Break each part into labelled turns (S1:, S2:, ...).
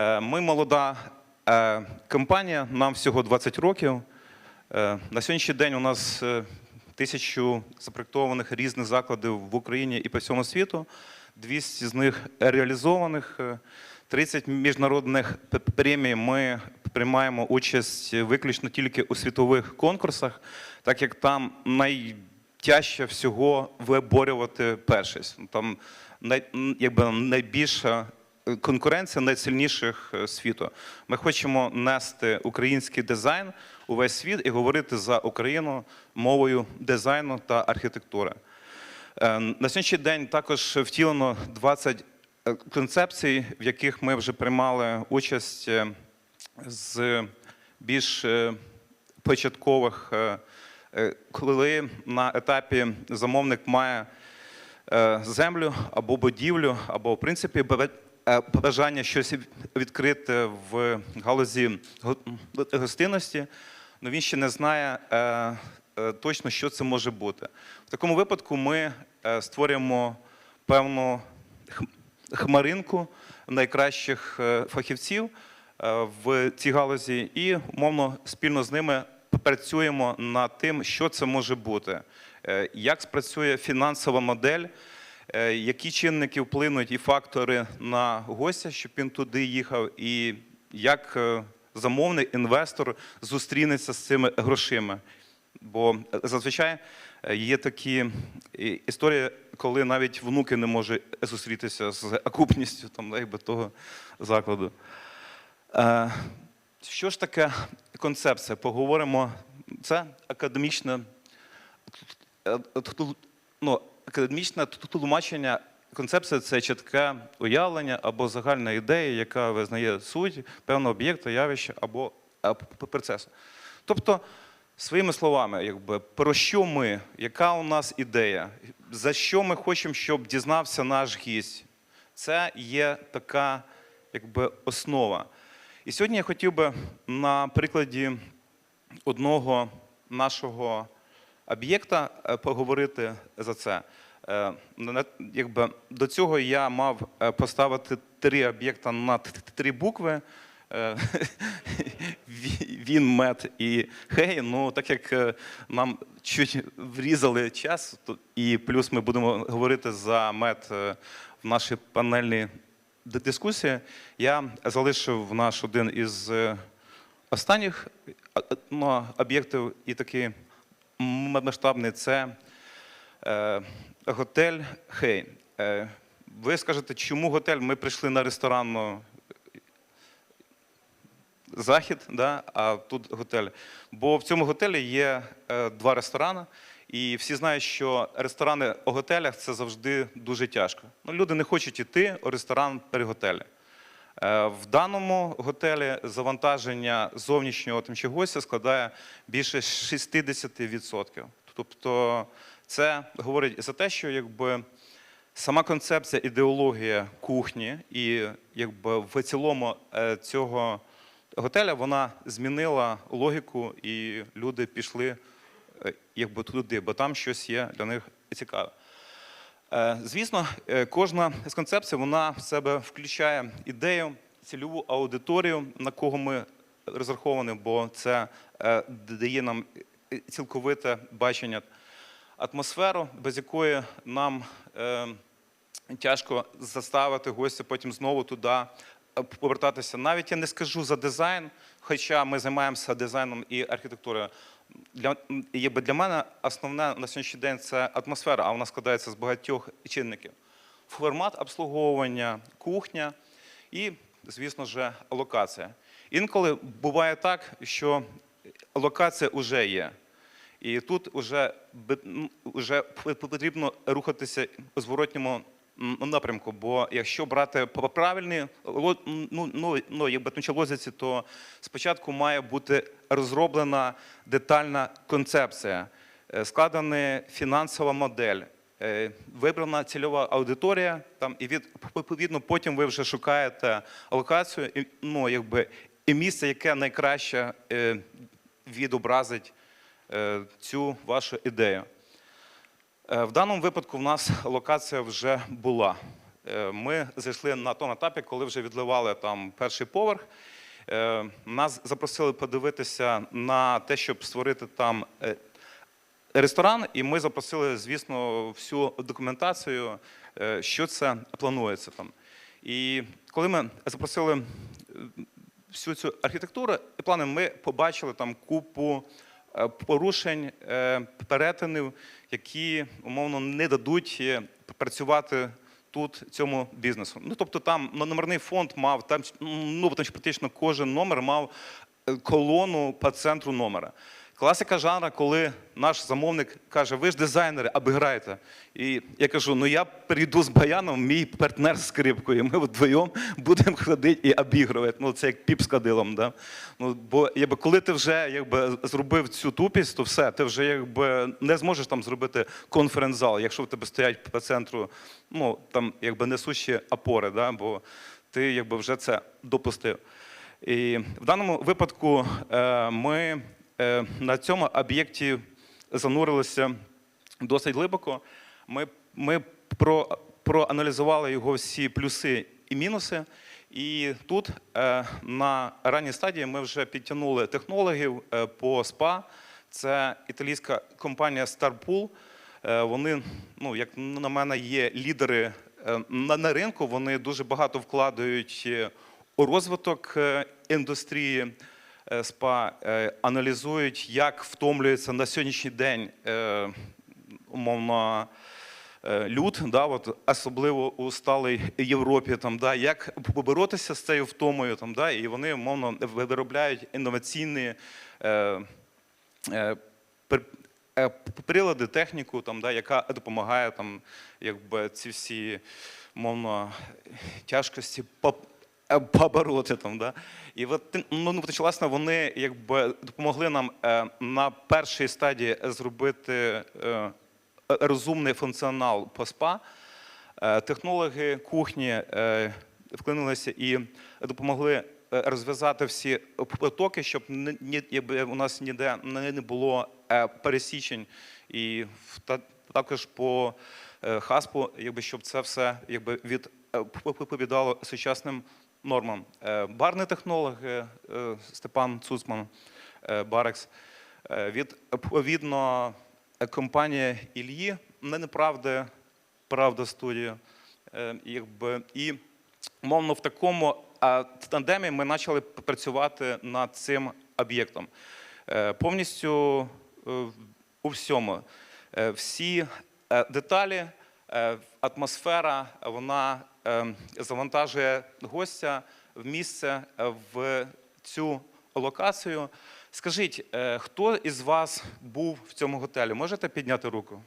S1: Е, Ми молода е, компанія, нам всього 20 років. Е, На сьогоднішній день у нас тисячу запроєктованих різних закладів в Україні і по всьому світу. 200 з них реалізованих. е, 30 міжнародних премій ми приймаємо участь виключно тільки у світових конкурсах, так як там найтяжче всього виборювати першість. Там найбільша конкуренція найсильніших е, світу. Ми хочемо нести український дизайн у весь світ і говорити за Україну мовою дизайну та архітектури. Е, На сьогоднішній день також втілено 20 е, концепцій, в яких ми вже приймали участь з більш початкових, коли на етапі замовник має землю або будівлю, або в принципі бажання щось відкрити в галузі гостинності, але він ще не знає е, е, точно, що це може бути. В такому випадку ми е, створюємо певну хмаринку найкращих е, фахівців е, в цій галузі і умовно спільно з ними працюємо над тим, що це може бути, Е, як спрацює фінансова модель, е, які чинники вплинуть і фактори на гостя, щоб він туди їхав, і як е, замовник, інвестор зустрінеться з цими грошима. Бо е, зазвичай е, є такі історії, коли навіть внуки не можуть зустрітися з окупністю там, якби, того закладу. Е, Що ж таке концепція? Поговоримо. Це академічне, е, ну, академічне тлумачення. Концепція це чітке уявлення або загальна ідея, яка визнає суть певного об'єкта, явища або процесу. Тобто, своїми словами, якби, про що ми, яка у нас ідея, за що ми хочемо, щоб дізнався наш гість, це є така якби, основа. І сьогодні я хотів би на прикладі одного нашого об'єкта е, поговорити за це. Е, Якби до цього я мав е, поставити три об'єкта на три букви. Він, мед і хей. Ну, так як нам чуть врізали час, і плюс ми будемо говорити за мед в нашій панельній дискусії, я залишив наш один із останніх ну, об'єктів і такий масштабний це е, готель Хей. Е, ви скажете, чому готель? Ми прийшли на ресторанну захід, да, а тут готель. Бо в цьому готелі є е, два ресторани, і всі знають, що ресторани у готелях це завжди дуже тяжко. Ну, люди не хочуть йти у ресторан при готелі. Е, В даному готелі завантаження зовнішнього гостя складає більше 60%. Тобто це говорить за те, що якби сама концепція, ідеологія кухні і якби в цілому е, цього готеля вона змінила логіку, і люди пішли е, якби туди, бо там щось є для них цікаве. Е, Звісно, е, кожна з концепцій вона в себе включає ідею, цільову аудиторію, на кого ми розраховані, бо це е, дає нам цілковите бачення атмосферу, без якої нам тяжко заставити гостя потім знову туди повертатися. Навіть я не скажу за дизайн, хоча ми займаємося дизайном і архітектурою. Для, для мене основне на сьогоднішній день це атмосфера, а вона складається з багатьох чинників. Формат обслуговування, кухня і, звісно ж, локація. Інколи буває так, що локація вже є. І тут вже, вже потрібно рухатися у зворотньому напрямку, бо якщо брати по- правильні ло- ну, ну, ну, лозиці, то спочатку має бути розроблена детальна концепція, е, складена фінансова модель, е, вибрана цільова аудиторія, там, і від, відповідно потім ви вже шукаєте локацію, і, ну, якби, і місце, яке найкраще е, відобразить цю вашу ідею. Е, В даному випадку в нас локація вже була. Е, Ми зайшли на тому етапі, коли вже відливали там перший поверх. Е, Нас запросили подивитися на те, щоб створити там ресторан, і ми запросили, звісно, всю документацію, що це планується там. І коли ми запросили всю цю архітектуру і плани, ми побачили там купу порушень, е, перетинів, які умовно не дадуть е, працювати тут цьому бізнесу. Ну тобто там ну, номерний фонд мав там ну там практично кожен номер мав е, колону по центру номера. Класика жанра, коли наш замовник каже, ви ж дизайнери, обіграєте. І я кажу, ну я прийду з баяном, мій партнер з скрипкою, ми вдвоєм будемо ходити і обігрувати. Ну, це як піп з кадилом. Да? Ну, бо якби, коли ти вже якби, зробив цю тупість, то все, ти вже якби, не зможеш там зробити конференц-зал, якщо в тебе стоять по центру ну, там, якби, несущі опори, да? бо ти якби, вже це допустив. І в даному випадку е, ми на цьому об'єкті занурилися досить глибоко. Ми, ми про, проаналізували його всі плюси і мінуси. І тут е, на ранній стадії ми вже підтягнули технологів е, по СПА. Це італійська компанія Starpool. Е, Вони, ну як на мене, є лідери е, на, на ринку. Вони дуже багато вкладають е, у розвиток е, індустрії е, СПА, е, аналізують, як втомлюється на сьогоднішній день е, умовно е, люд, да, от, особливо у сталій Європі, там, да, як поборотися з цією втомою, там, да, і вони умовно виробляють інноваційні е, е, е, прилади, техніку, там, да, яка допомагає там, якби, ці всі мовно, тяжкості е, побороти. Там, да. І от, ну, ну, власне, вони якби, допомогли нам е, на першій стадії зробити е, розумний функціонал по СПА. Е, Технологи кухні е, вклинилися і допомогли е, розв'язати всі потоки, щоб у нас ніде не було е, пересічень, і в- та- також по е, хаспу, якби щоб це все якби від е, відповідало сучасним нормам. Е, Барний технолог е, е, Степан Цуцман Барекс. Відповідно, компанія Ільї не неправди, правда студія. Е, Якби, і мовно в такому тандемі ми почали працювати над цим об'єктом. Повністю у всьому. Всі деталі, атмосфера, вона завантажує гостя в місце, е, в цю локацію. Скажіть, е, хто із вас був в цьому готелі? Можете підняти руку?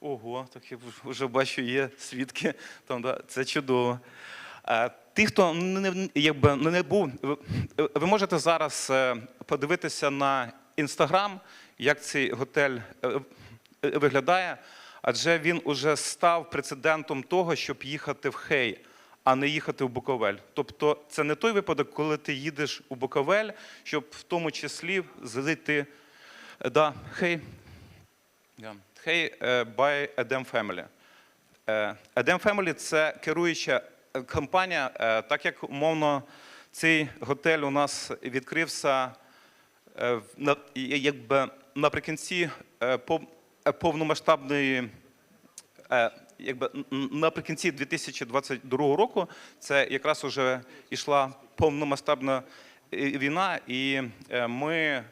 S1: Ого, так я вже бачу, є свідки. Там, да, це чудово. Е, Ті, хто не, якби, не був, ви- можете зараз подивитися на інстаграм, як цей готель виглядає, адже він уже став прецедентом того, щоб їхати в Хей, а не їхати в Буковель. Тобто це не той випадок, коли ти їдеш у Буковель, щоб в тому числі зайти. Е, Да, Хей, Yeah. Hey, uh, by Edem Family. Е, це керуюча е, компанія, так як умовно цей готель у нас відкрився якби наприкінці повномасштабної е, якби наприкінці 2022 року це якраз уже йшла повномасштабна е, війна, і е, ми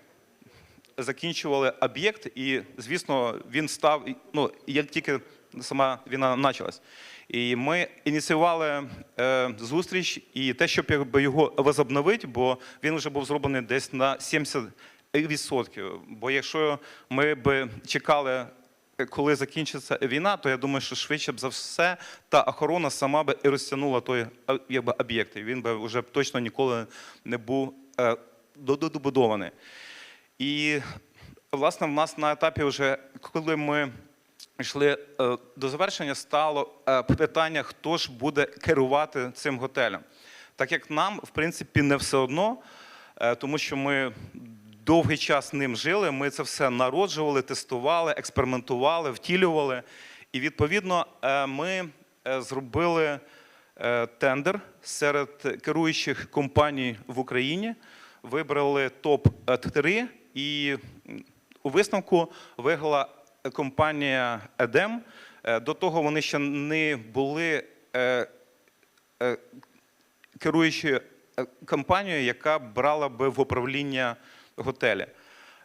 S1: закінчували об'єкт, і, звісно, він став, ну, як тільки сама війна почалась. І ми ініціювали е, зустріч і те, щоб якби, його возобновити, бо він вже був зроблений десь на 70%. Бо якщо ми б чекали, коли закінчиться війна, то я думаю, що швидше б за все та охорона сама би і розтягнула той е, якби, об'єкт. І він би вже точно ніколи не був е, добудований. І, власне, в нас на етапі, вже, коли ми йшли е, до завершення, стало е, питання, хто ж буде керувати цим готелем. Так як нам, в принципі, не все одно, е, тому що ми довгий час ним жили, ми це все народжували, тестували, експериментували, втілювали. І відповідно е, ми е, зробили е, тендер серед керуючих компаній в Україні, вибрали топ-3 і у висновку виграла компанія Едем. До того вони ще не були керуючою компанією, яка брала би в управління готелі.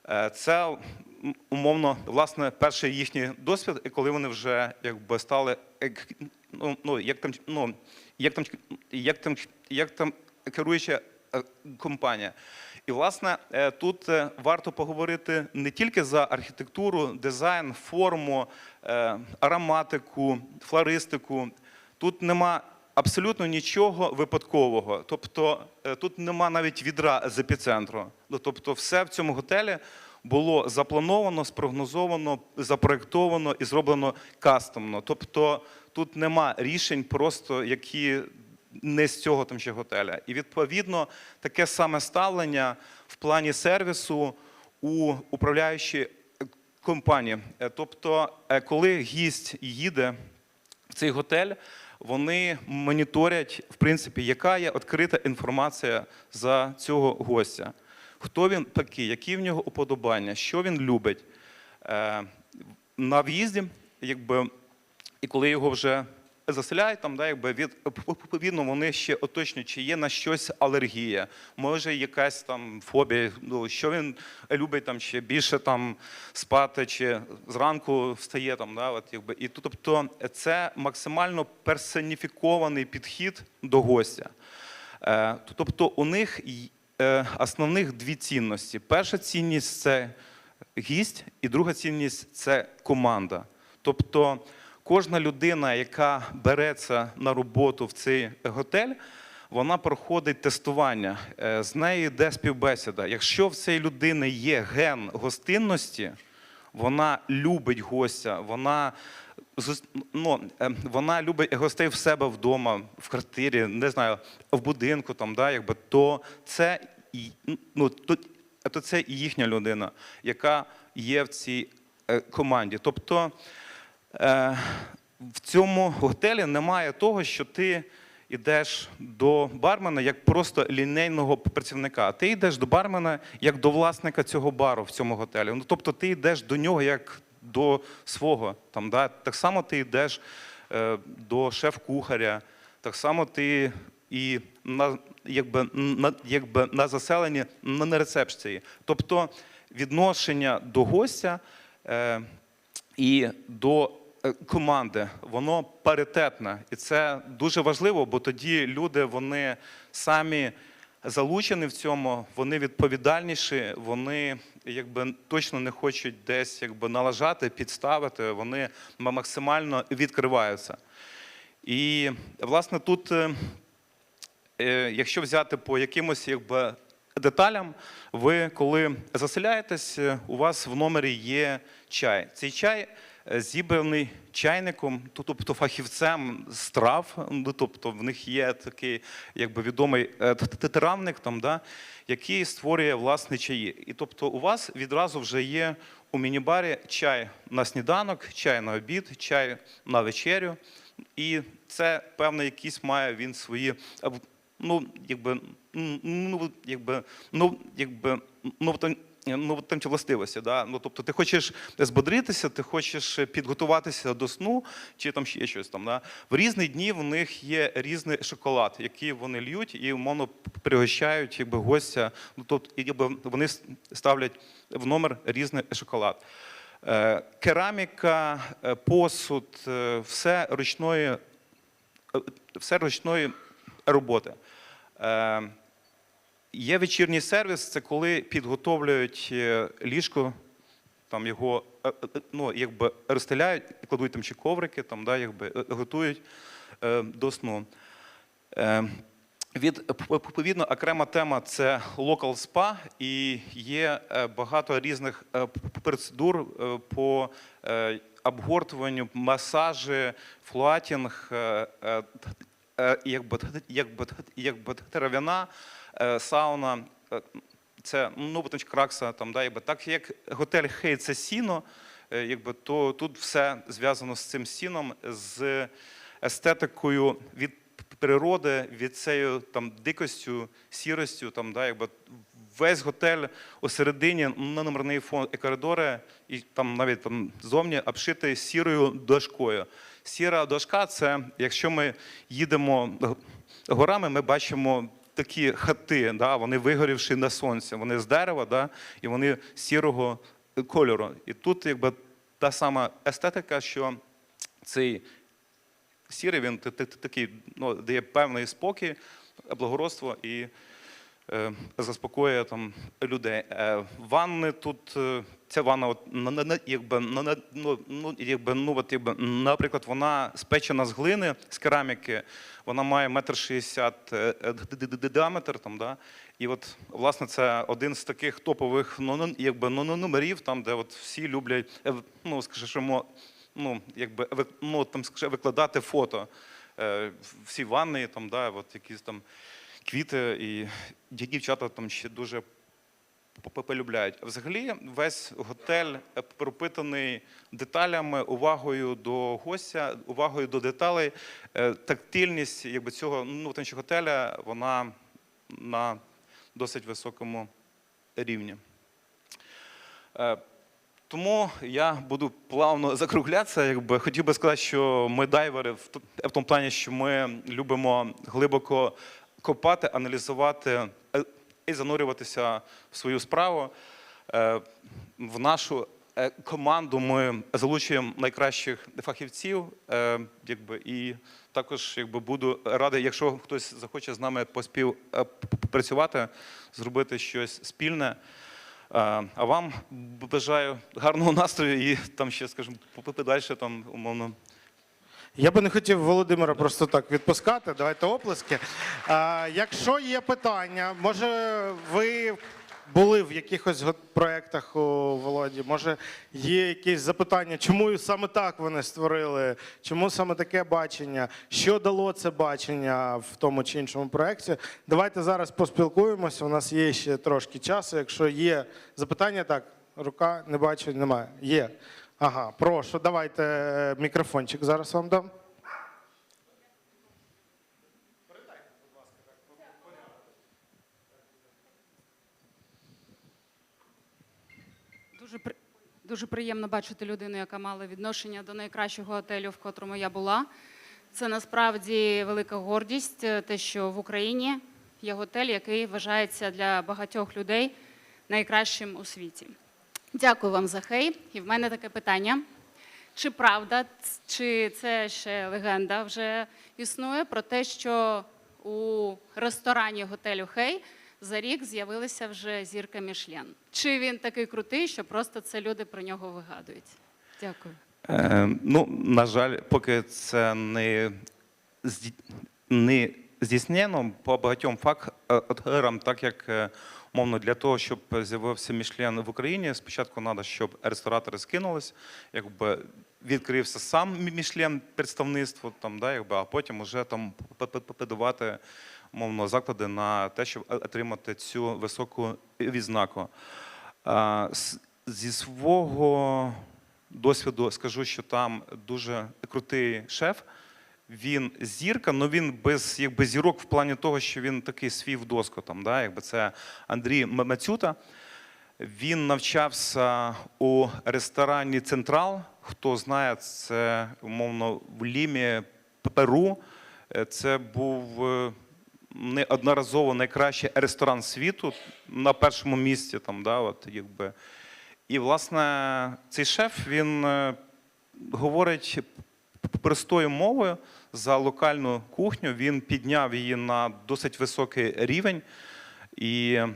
S1: Е, Це умовно власне перший їхній досвід, і коли вони вже якби стали ну, ну як там ну як там як там як там керуюча е, компанія. І власне е, тут варто поговорити не тільки за архітектуру, дизайн, форму, ароматику, флористику. Тут нема абсолютно нічого випадкового. Тобто е, тут нема навіть відра з епіцентру. Ну, Тобто, все в цьому готелі було заплановано, спрогнозовано, запроєктовано і зроблено кастомно. Тобто тут нема рішень, просто які не з цього там ще готеля. І відповідно таке саме ставлення в плані сервісу у управляючої компанії. Е, Тобто, е, коли гість їде цей готель, вони моніторять, в принципі, яка є відкрита інформація за цього гостя. Хто він такий, які в нього уподобання, що він любить. Е, На в'їзді, якби, і коли його вже заселяють, там, да, якби, від, відповідно, вони ще уточнюють, чи є на щось алергія, може якась там фобія, ну, що він любить там, чи більше там, спати, чи зранку встає. Там, да, от, якби. І, тобто це максимально персоніфікований підхід до гостя. Е, Тобто у них е, основних дві цінності. Перша цінність це гість, і друга цінність це команда. Тобто кожна людина, яка береться на роботу в цей готель, вона проходить тестування. Е, З нею йде співбесіда. Якщо в цієї людини є ген гостинності, вона любить гостя, вона ну, е, вона любить гостей в себе вдома, в квартирі, не знаю, в будинку, там, да, якби, то це, ну, то, то це і їхня людина, яка є в цій е, команді. Тобто в цьому готелі немає того, що ти йдеш до бармена як просто лінейного працівника. Ти йдеш до бармена як до власника цього бару в цьому готелі. Ну, тобто ти йдеш до нього як до свого. Там, да? Так само ти йдеш е, до шеф-кухаря, так само ти і на, якби, на, якби, на заселенні на, на рецепції. Тобто відношення до гостя е, і до е, команди, воно паритетне. І це дуже важливо, бо тоді люди вони самі залучені в цьому, вони відповідальніші, вони якби точно не хочуть десь якби налажати, підставити, вони максимально відкриваються. І власне тут, е, е, якщо взяти по якимось якби, деталям, ви коли заселяєтесь, е, у вас в номері є чай. Цей чай е, зібраний чайником, тобто фахівцем з трав, ну, тобто в них є такий якби відомий е, травник, там, да, який створює власні чаї. І тобто у вас відразу вже є у міні-барі чай на сніданок, чай на обід, чай на вечерю. І це певно, якісь має він свої ну, якби, ну, якби, ну, якби, ну, там, ну, там ті властивості. Да? Ну, тобто ти хочеш збодритися, ти хочеш підготуватися до сну, чи там ще щось там. Да? В різні дні в них є різний шоколад, який вони льють і умовно пригощають якби, гостя. Ну, тобто, якби, вони ставлять в номер різний шоколад. Е, Кераміка, е, посуд, е, все ручної, е, все ручної роботи. Є вечірній сервіс, це коли підготовлюють е, ліжко, там його е, е, ну, якби розстеляють, кладуть там чи коврики, там, да, якби, готують е, до сну. Е, Від, відповідно, окрема тема це local spa, і є багато різних процедур по обгортуванню, масажі, флуатінг, якби, якби, якби трав'яна сауна. е, Це ну, кракса, там, да, якби, так як готель Хей це сіно, е, якби, то тут все зв'язано з цим сіном, з естетикою від природи, від цією там дикостю, сіростю, там, да, якби весь готель у середині на номерний фон і коридори, і там навіть там зовні обшитий сірою дошкою. Сіра дошка це якщо ми їдемо горами, ми бачимо такі хати, да, вони вигорівши на сонці, вони з дерева, да, і вони сірого кольору. І тут якби та сама естетика, що цей сірий, він та- та- та- такий ну, дає певний спокій, благородство і е, заспокоює там людей. Е, ванни тут, е, ця ванна, от, якби, ну, ну, якби, ну, от, якби, наприклад, вона спечена з глини, з кераміки, вона має метр шістдесят е, е, діаметр, там, да? і от, власне, це один з таких топових ну, ну, якби, ну, ну, номерів, там, де от всі люблять, е, ну, скажімо, ну, якби, ну, там, скажімо, викладати фото. Всі ванни, там, да, от якісь там квіти, і дівчата там ще дуже полюбляють. Взагалі, весь готель е, пропитаний деталями, увагою до гостя, увагою до деталей. Е, Тактильність якби, цього ну, готеля вона на досить високому рівні. Е, Тому я буду плавно закруглятися. Якби хотів би сказати, що ми дайвери в тому плані, що ми любимо глибоко копати, аналізувати і занурюватися в свою справу. Е, В нашу е, команду ми залучуємо найкращих фахівців, е, якби, і також якби, буду радий, якщо хтось захоче з нами поспівпрацювати, зробити щось спільне. А вам бажаю гарного настрою і там ще, скажімо, далі, там, умовно.
S2: Я би не хотів Володимира просто так відпускати. Давайте оплески. А, якщо є питання, може ви були в якихось го- проєктах у Володі? Може, є якісь запитання, чому саме так вони створили? Чому саме таке бачення? Що дало це бачення в тому чи іншому проєкті? Давайте зараз поспілкуємося. У нас є ще трошки часу. Якщо є запитання, так, рука не бачу, немає. Є. Ага, прошу, давайте е, мікрофончик зараз вам дам.
S3: Дуже при... дуже приємно бачити людину, яка мала відношення до найкращого готелю, в котрому я була. Це насправді велика гордість, е, те, що в Україні є готель, який вважається для багатьох людей найкращим у світі. Дякую вам за хей. І в мене таке питання. Чи правда, чи це ще легенда вже існує про те, що у ресторані готелю Хей за рік з'явилася вже зірка Мішлен? Чи він такий крутий, що просто це люди про нього вигадують? Дякую.
S1: Е, ну, на жаль, поки це не, не здійснено по багатьом факторам, так як е, мовно для того, щоб з'явився Мішлен в Україні, спочатку треба, щоб ресторатори скинулись, якби відкрився сам Мішлен представництво, там, да, якби, а потім вже там подавати мовно заклади на те, щоб отримати цю високу відзнаку. Зі свого досвіду скажу, що там дуже крутий шеф. Він зірка, але він без якби, зірок в плані того, що він такий свій в доску. Там, да? якби це Андрій Мацюта. Він навчався у ресторані Централ. Хто знає, це умовно в Лімі, Перу. Е, Це був е, неодноразово найкращий ресторан світу на першому місці. Там, да, от, якби. І, власне, цей шеф він е, говорить простою мовою за локальну кухню. Він підняв її на досить високий рівень. І е,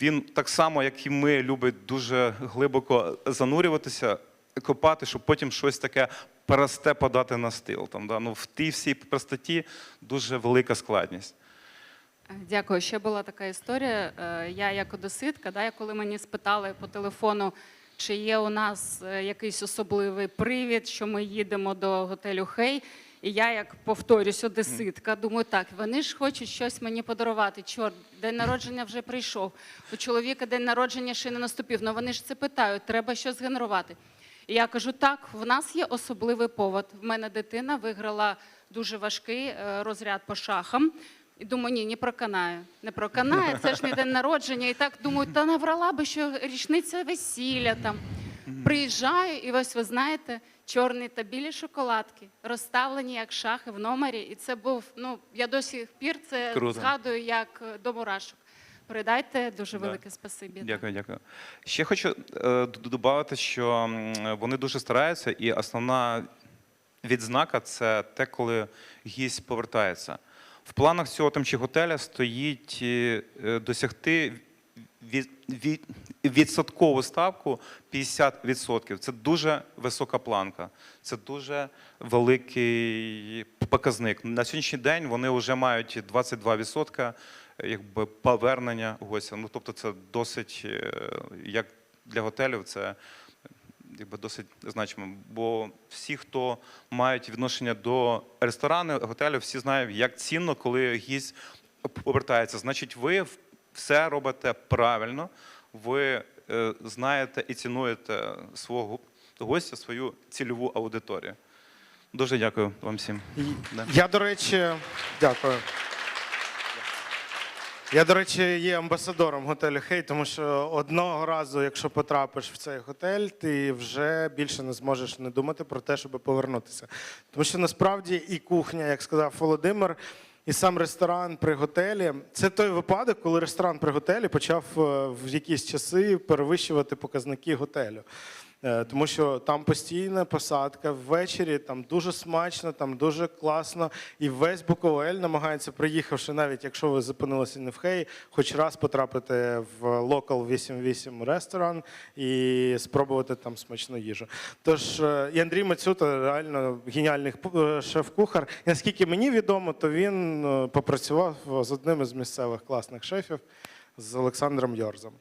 S1: він так само, як і ми, любить дуже глибоко занурюватися, копати, щоб потім щось таке просте подати на стил. Там, да? ну, в тій всій простоті дуже велика складність.
S3: Дякую. Ще була така історія. Е, Я як одеситка, да, коли мені спитали по телефону, чи є у нас е, якийсь особливий привід, що ми їдемо до готелю Хей. І я, як повторюсь, одеситка, думаю, так, вони ж хочуть щось мені подарувати. Чорт, день народження вже прийшов. У чоловіка день народження ще не наступив. Ну вони ж це питають, треба щось генерувати. І я кажу: так, в нас є особливий повод. В мене дитина виграла дуже важкий е, розряд по шахам. І думаю, ні, не проканаю. Не проканаю, це ж не день народження. І так думаю, та наврала би, що річниця весілля там. Приїжджаю, і ось ви знаєте, чорні та білі шоколадки розставлені як шахи в номері. І це був, ну я до сих пір це
S1: Круто.
S3: згадую як е, до мурашок. Передайте дуже
S1: Да.
S3: велике спасибі.
S1: Дякую, дякую. Ще хочу е, додати, що вони дуже стараються, і основна відзнака це те, коли гість повертається. В планах цього тимчі готеля стоїть е, е, досягти від, від, відсоткову ставку 50%. Це дуже висока планка, це дуже великий показник. На сьогоднішній день вони вже мають 22% якби повернення гостя. Ну тобто, це досить е, як для готелів, це якби досить значимо. Бо всі, хто мають відношення до ресторану, готелю, всі знають, як цінно, коли гість повертається. Значить, ви все робите правильно, ви е, знаєте і цінуєте свого гостя, свою цільову аудиторію. Дуже дякую вам всім.
S2: Я, до речі, дякую. Я, до речі, є амбасадором готелю Хей, тому що одного разу, якщо потрапиш в цей готель, ти вже більше не зможеш не думати про те, щоб повернутися. Тому що насправді і кухня, як сказав Володимир, і сам ресторан при готелі це той випадок, коли ресторан при готелі почав е, в якісь часи перевищувати показники готелю. Е, Тому що там постійна посадка ввечері, там дуже смачно, там дуже класно. І весь Буковель намагається, приїхавши, навіть якщо ви зупинилися не в Хеї, хоч раз потрапити в Local 88 ресторан і спробувати там смачну їжу. Тож е, і Андрій Мацюта реально геніальний е, шеф-кухар. Наскільки мені відомо, то він попрацював з одним із місцевих класних шефів з Олександром Йорзом.